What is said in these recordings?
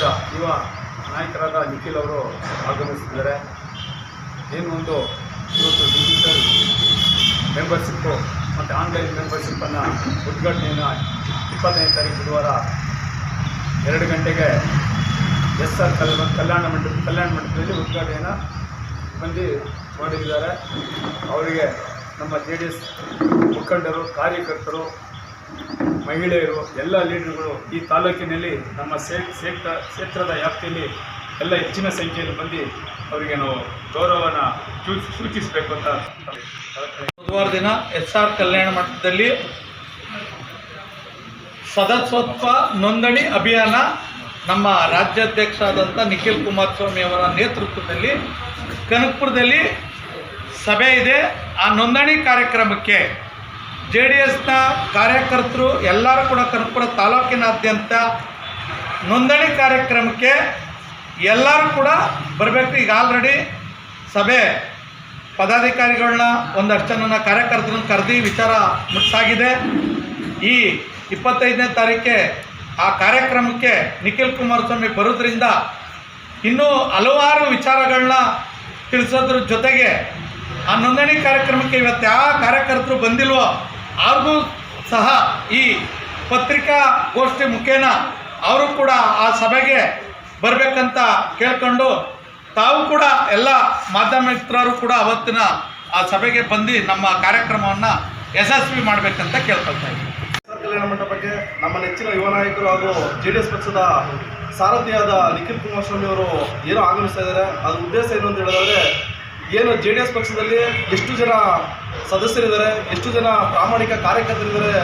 ರಾಜ್ಯದ ಯುವ ನಾಯಕರಾದ ನಿಖಿಲ್ ಅವರು ಆಗಮಿಸಿದ್ದಾರೆ. ಏನು ಒಂದು ಇವತ್ತು ಡಿಜಿಟಲ್ ಮೆಂಬರ್ಶಿಪ್ಪು ಮತ್ತು ಆನ್ಲೈನ್ ಮೆಂಬರ್ಶಿಪ್ಪನ್ನು ಉದ್ಘಾಟನೆಯನ್ನು ಇಪ್ಪತ್ತನೇ ತಾರೀಕು ಬುಧವಾರ ಎರಡು ಗಂಟೆಗೆ ಎಸ್ ಆರ್ ಕಲ್ ಕಲ್ಯಾಣ ಮಂಟಪ, ಕಲ್ಯಾಣ ಮಂಟಪದಲ್ಲಿ ಉದ್ಘಾಟನೆಯನ್ನು ಬಂದು ಮಾಡಿದ್ದಾರೆ. ಅವರಿಗೆ ನಮ್ಮ ಜೆ ಡಿ ಎಸ್ ಮುಖಂಡರು, ಕಾರ್ಯಕರ್ತರು ಮಹಿಳೆಯರು, ಎಲ್ಲ ಲೀಡರ್ಗಳು ಈ ತಾಲೂಕಿನಲ್ಲಿ ನಮ್ಮ ಕ್ಷೇತ್ರ ಕ್ಷೇತ್ರದ ವ್ಯಾಪ್ತಿಯಲ್ಲಿ ಎಲ್ಲ ಹೆಚ್ಚಿನ ಸಂಖ್ಯೆಯಲ್ಲಿ ಬಂದು ಅವರಿಗೆ ನಾವು ಗೌರವನ ಸೂಚಿ ಸೂಚಿಸಬೇಕು ಅಂತ ಬುಧವಾರ ದಿನ ಎಸ್ ಆರ್ ಕಲ್ಯಾಣ ಮಠದಲ್ಲಿ ಸದಸ್ಯತ್ವ ನೋಂದಣಿ ಅಭಿಯಾನ ನಮ್ಮ ರಾಜ್ಯಾಧ್ಯಕ್ಷರಾದಂಥ ನಿಖಿಲ್ ಕುಮಾರಸ್ವಾಮಿ ಅವರ ನೇತೃತ್ವದಲ್ಲಿ ಕನಕಪುರದಲ್ಲಿ ಸಭೆ ಇದೆ. ಆ ನೋಂದಣಿ ಕಾರ್ಯಕ್ರಮಕ್ಕೆ ಜೆ ಡಿ ಎಸ್ನ ಕಾರ್ಯಕರ್ತರು ಎಲ್ಲರೂ ಕೂಡ ಕನಕಪುರ ತಾಲೂಕಿನಾದ್ಯಂತ ನೋಂದಣಿ ಕಾರ್ಯಕ್ರಮಕ್ಕೆ ಎಲ್ಲರೂ ಕೂಡ ಬರಬೇಕು. ಈಗ ಆಲ್ರೆಡಿ ಸಭೆ ಪದಾಧಿಕಾರಿಗಳನ್ನ ಒಂದಷ್ಟು ಜನನ ಕಾರ್ಯಕರ್ತರನ್ನ ಕರೆದು ವಿಚಾರ ಮುಟ್ಸಾಗಿದೆ. ಈ ಇಪ್ಪತ್ತೈದನೇ ತಾರೀಕೆ ಆ ಕಾರ್ಯಕ್ರಮಕ್ಕೆ ನಿಖಿಲ್ ಕುಮಾರಸ್ವಾಮಿ ಬರೋದ್ರಿಂದ ಇನ್ನೂ ಹಲವಾರು ವಿಚಾರಗಳನ್ನ ತಿಳಿಸೋದ್ರ ಜೊತೆಗೆ ಆ ನೋಂದಣಿ ಕಾರ್ಯಕ್ರಮಕ್ಕೆ ಇವತ್ತು ಯಾವ ಕಾರ್ಯಕರ್ತರು ಬಂದಿಲ್ವೋ ಅವ್ರಿಗೂ ಸಹ ಈ ಪತ್ರಿಕಾ ಗೋಷ್ಠಿ ಮುಖೇನ ಅವರು ಕೂಡ ಆ ಸಭೆಗೆ ಬರಬೇಕಂತ ಕೇಳ್ಕೊಂಡು ತಾವು ಕೂಡ ಎಲ್ಲ ಮಾಧ್ಯಮ ಮಿತ್ರರು ಕೂಡ ಅವತ್ತಿನ ಆ ಸಭೆಗೆ ಬಂದು ನಮ್ಮ ಕಾರ್ಯಕ್ರಮವನ್ನು ಯಶಸ್ವಿ ಮಾಡಬೇಕಂತ ಕೇಳ್ಕೊಳ್ತಾ ಇದ್ದೀವಿ ಕಲ್ಯಾಣ ಮಂಟಪಕ್ಕೆ ನಮ್ಮ ನೆಚ್ಚಿನ ಯುವ ನಾಯಕರು ಹಾಗೂ ಜೆ ಡಿ ಎಸ್ ಪಕ್ಷದ ಸಾರಥಿಯಾದ ನಿಖಿಲ್ ಕುಮಾರಸ್ವಾಮಿ ಅವರು ಏನೋ ಆಗಮಿಸ್ತಾ ಇದ್ದಾರೆ. ಅದು ಉದ್ದೇಶ ಏನು ಅಂತ ಹೇಳಿದ್ರೆ ಏನು ಜೆ ಡಿ ಎಸ್ ಪಕ್ಷದಲ್ಲಿ ಎಷ್ಟು ಜನ ಸದಸ್ಯರಿದ್ದಾರೆ, ಎಷ್ಟು ಜನ ಪ್ರಾಮಾಣಿಕ ಕಾರ್ಯಕರ್ತರಿದ್ದಾರೆ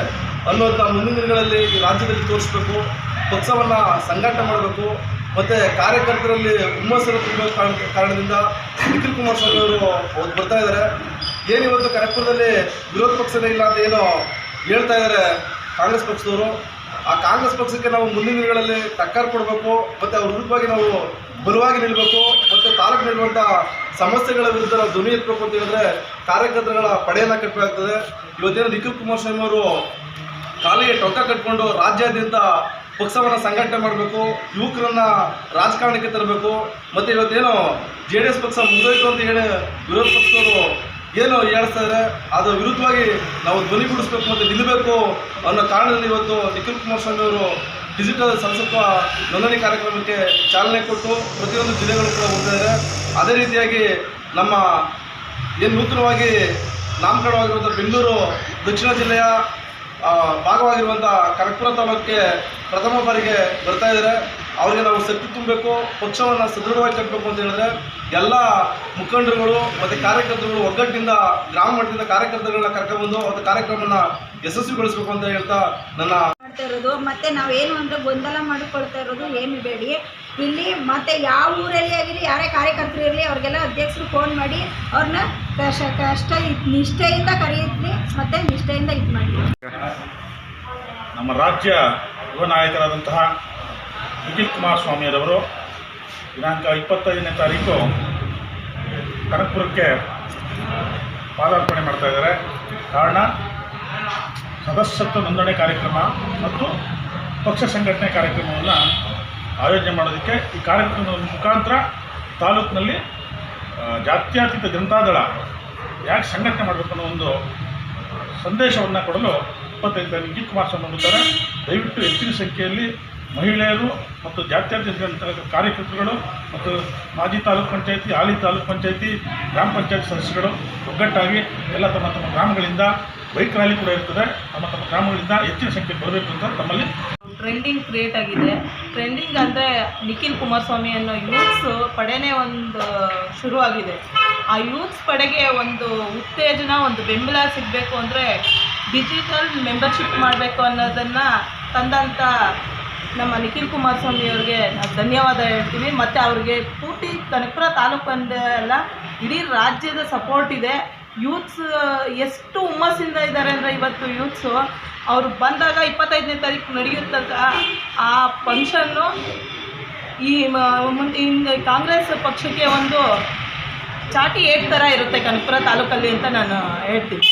ಅನ್ನೋದನ್ನ ಮುಂದಿನ ದಿನಗಳಲ್ಲಿ ಈ ರಾಜ್ಯದಲ್ಲಿ ತೋರಿಸ್ಬೇಕು ಪಕ್ಷವನ್ನು ಸಂಘಟನೆ ಮಾಡಬೇಕು, ಮತ್ತು ಕಾರ್ಯಕರ್ತರಲ್ಲಿ ಹುಮ್ಮಸ್ಸನ್ನು ತುಂಬೋ ಕಾರಣ- ಕಾರಣದಿಂದ ನಿಖಿಲ್ ಕುಮಾರಸ್ವಾಮಿ ಅವರು ಬರ್ತಾ ಇದ್ದಾರೆ. ಏನು ಇವತ್ತು ಕನಕಪುರದಲ್ಲಿ ವಿರೋಧ ಪಕ್ಷನೇ ಇಲ್ಲ ಅಂತ ಏನೋ ಹೇಳ್ತಾ ಇದ್ದಾರೆ ಕಾಂಗ್ರೆಸ್ ಪಕ್ಷದವರು. ಆ ಕಾಂಗ್ರೆಸ್ ಪಕ್ಷಕ್ಕೆ ನಾವು ಮುಂದಿನ ದಿನಗಳಲ್ಲಿ ಟಕ್ಕರ್ ಕೊಡಬೇಕು, ಮತ್ತು ಅವ್ರ ವಿರುದ್ಧವಾಗಿ ನಾವು ಬಲವಾಗಿ ನಿಲ್ಲಬೇಕು ಮತ್ತು ತಾಲೂಕಿನಲ್ಲಿರುವಂಥ ಸಮಸ್ಯೆಗಳ ವಿರುದ್ಧ ನಾವು ಧ್ವನಿ ಎತ್ತಬೇಕು ಅಂತ ಹೇಳಿದ್ರೆ ಕಾರ್ಯಕರ್ತರುಗಳ ಪಡೆಯನ್ನು ಕಟ್ಟಬೇಕಾಗ್ತದೆ ಇವತ್ತೇನು ನಿಖಿಲ್ ಕುಮಾರಸ್ವಾಮಿ ಅವರು ಕಾಲಿಗೆ ಟೊಕ್ಕ ಕಟ್ಕೊಂಡು ರಾಜ್ಯಾದ್ಯಂತ ಪಕ್ಷವನ್ನು ಸಂಘಟನೆ ಮಾಡಬೇಕು, ಯುವಕರನ್ನ ರಾಜಕಾರಣಕ್ಕೆ ತರಬೇಕು, ಮತ್ತು ಇವತ್ತೇನು ಜೆ ಡಿ ಎಸ್ ಪಕ್ಷ ಮುಂದೋಯ್ತು ಅಂತ ಹೇಳಿ ವಿರೋಧ ಪಕ್ಷದವರು ಏನು ಹೇಳ್ತಾ ಇದ್ದಾರೆ ಅದರ ವಿರುದ್ಧವಾಗಿ ನಾವು ಧ್ವನಿಗೂಡಿಸ್ಬೇಕು ಮತ್ತು ನಿಲ್ಲಬೇಕು ಅನ್ನೋ ಕಾರಣದಲ್ಲಿ ಇವತ್ತು ನಿಖಿಲ್ ಕುಮಾರಸ್ವಾಮಿ ಅವರು ಡಿಜಿಟಲ್ ಸಂಸತ್ವ ನೋಂದಣಿ ಕಾರ್ಯಕ್ರಮಕ್ಕೆ ಚಾಲನೆ ಕೊಟ್ಟು ಪ್ರತಿಯೊಂದು ಜಿಲ್ಲೆಗಳು ಕೂಡ ಹೋಗ್ತಾಯಿದ್ದಾರೆ ಅದೇ ರೀತಿಯಾಗಿ ನಮ್ಮ ಏನು ನೂತನವಾಗಿ ನಾಮಕರಣವಾಗಿರುವಂಥ ಬೆಂಗಳೂರು ದಕ್ಷಿಣ ಜಿಲ್ಲೆಯ ಭಾಗವಾಗಿರುವಂಥ ಕನಕಪುರ ತಾಲೂಕಿಗೆ ಪ್ರಥಮ ಬಾರಿಗೆ ಬರ್ತಾ ಇದ್ದಾರೆ ಅವರಿಗೆ ನಾವು ಶಕ್ತಿ ತುಂಬಬೇಕು ಪಕ್ಷವನ್ನು ಸದೃಢವಾಗಿ ಕಟ್ಟಬೇಕು ಅಂತ ಹೇಳಿದ್ರೆ ಎಲ್ಲ ಮುಖಂಡರುಗಳು ಮತ್ತು ಕಾರ್ಯಕರ್ತರುಗಳು ಒಗ್ಗಟ್ಟಿನಿಂದ ಗ್ರಾಮ ಮಟ್ಟದಿಂದ ಕಾರ್ಯಕರ್ತರುಗಳನ್ನ ಕರ್ಕೊಂಡ್ಬಂದು ಒಂದು ಕಾರ್ಯಕ್ರಮನ ಯಶಸ್ವಿಗೊಳಿಸಬೇಕು ಅಂತ ಹೇಳ್ತಾ ನನ್ನ ಮಾಡ್ತಾ ಇರೋದು. ಮತ್ತೆ ನಾವೇನು ಅಂದರೆ ಗೊಂದಲ ಮಾಡಿಕೊಳ್ತಾ ಇರೋದು ಏನು ಬೇಡಿ. ಇಲ್ಲಿ ಮತ್ತೆ ಯಾವ ಊರಲ್ಲಿ ಆಗಿರಲಿ ಯಾರೇ ಕಾರ್ಯಕರ್ತರು ಇರಲಿ ಅವ್ರಿಗೆಲ್ಲ ಅಧ್ಯಕ್ಷರು ಫೋನ್ ಮಾಡಿ ಅವ್ರನ್ನ ಕಷ್ಟ ಕಷ್ಟ ನಿಷ್ಠೆಯಿಂದ ಕರೆಯಿದ್ವಿ ಮತ್ತೆ ನಿಷ್ಠೆಯಿಂದ ಇದು ಮಾಡಿ. ನಮ್ಮ ರಾಜ್ಯ ಯುವ ನಾಯಕರಾದಂತಹ ನಿಖಿಲ್ ಕುಮಾರಸ್ವಾಮಿಯರವರು ದಿನಾಂಕ ಇಪ್ಪತ್ತೈದನೇ ತಾರೀಕು ಕನಕಪುರಕ್ಕೆ ಪಾದಾರ್ಪಣೆ ಮಾಡ್ತಾ ಇದ್ದಾರೆ. ಕಾರಣ, ಸದಸ್ಯತ್ವ ನೋಂದಣಿ ಕಾರ್ಯಕ್ರಮ ಮತ್ತು ಪಕ್ಷ ಸಂಘಟನೆ ಕಾರ್ಯಕ್ರಮವನ್ನು ಆಯೋಜನೆ ಮಾಡೋದಕ್ಕೆ ಈ ಕಾರ್ಯಕ್ರಮದ ಮುಖಾಂತರ ತಾಲೂಕಿನಲ್ಲಿ ಜಾತ್ಯತೀತ ಜನತಾದಳ ಯಾಕೆ ಸಂಘಟನೆ ಮಾಡಬೇಕು ಅನ್ನೋ ಒಂದು ಸಂದೇಶವನ್ನು ಕೊಡಲು ಇಪ್ಪತ್ತೈದು ಜಿ ಕುಮಾರಸ್ವಾಮಿ ಬರ್ತಾರೆ ದಯವಿಟ್ಟು ಹೆಚ್ಚಿನ ಸಂಖ್ಯೆಯಲ್ಲಿ ಮಹಿಳೆಯರು ಮತ್ತು ಜಾತ್ಯತೀತ ಕಾರ್ಯಕರ್ತರುಗಳು ಮತ್ತು ಮಾಜಿ ತಾಲೂಕು ಪಂಚಾಯತಿ, ಹಾಲಿ ತಾಲೂಕು ಪಂಚಾಯತಿ, ಗ್ರಾಮ ಪಂಚಾಯತ್ ಸದಸ್ಯರುಗಳು ಒಗ್ಗಟ್ಟಾಗಿ ಎಲ್ಲ ತಮ್ಮ ತಮ್ಮ ಗ್ರಾಮಗಳಿಂದ ಬೈಕ್ ರ್ಯಾಲಿ ಕೂಡ ಇರ್ತದೆ. ತಮ್ಮ ತಮ್ಮ ಗ್ರಾಮಗಳಿಂದ ಹೆಚ್ಚಿನ ಸಂಖ್ಯೆ ಬರಬೇಕು ಅಂತ ತಮ್ಮಲ್ಲಿ ಟ್ರೆಂಡಿಂಗ್ ಕ್ರಿಯೇಟ್ ಆಗಿದೆ. ಟ್ರೆಂಡಿಂಗ್ ಅಂದರೆ ನಿಖಿಲ್ ಕುಮಾರಸ್ವಾಮಿ ಅನ್ನೋ ಯೂತ್ಸ್ ಪಡೆನೇ ಒಂದು ಶುರುವಾಗಿದೆ. ಆ ಯೂತ್ಸ್ ಪಡೆಗೆ ಒಂದು ಉತ್ತೇಜನ, ಒಂದು ಬೆಂಬಲ ಸಿಗಬೇಕು ಅಂದರೆ ಡಿಜಿಟಲ್ ಮೆಂಬರ್ಶಿಪ್ ಮಾಡಬೇಕು ಅನ್ನೋದನ್ನು ತಂದಂಥ ನಮ್ಮ ನಿಖಿಲ್ ಕುಮಾರಸ್ವಾಮಿ ಅವ್ರಿಗೆ ಧನ್ಯವಾದ ಹೇಳ್ತೀವಿ. ಮತ್ತು ಅವ್ರಿಗೆ ಪೂರ್ತಿ ಕನಕಪುರ ತಾಲೂಕು ಅಂದೇ ಅಲ್ಲ, ಇಡೀ ರಾಜ್ಯದ ಸಪೋರ್ಟ್ ಇದೆ. ಯೂತ್ಸ್ ಎಷ್ಟು ಹುಮ್ಮಸ್ಸಿಂದ ಇದ್ದಾರೆ ಅಂದರೆ ಇವತ್ತು ಯೂತ್ಸು ಅವರು ಬಂದಾಗ ಇಪ್ಪತ್ತೈದನೇ ತಾರೀಕು ನಡೆಯುತ್ತಂತ ಆ ಫಂಕ್ಷನ್ನು ಈ ಮುಂದೆ ಕಾಂಗ್ರೆಸ್ ಪಕ್ಷಕ್ಕೆ ಒಂದು ಚಾಟಿ ಏಟ್ ಥರ ಇರುತ್ತೆ ಕನಕಪುರ ತಾಲೂಕಲ್ಲಿ ಅಂತ ನಾನು ಹೇಳ್ತೀನಿ.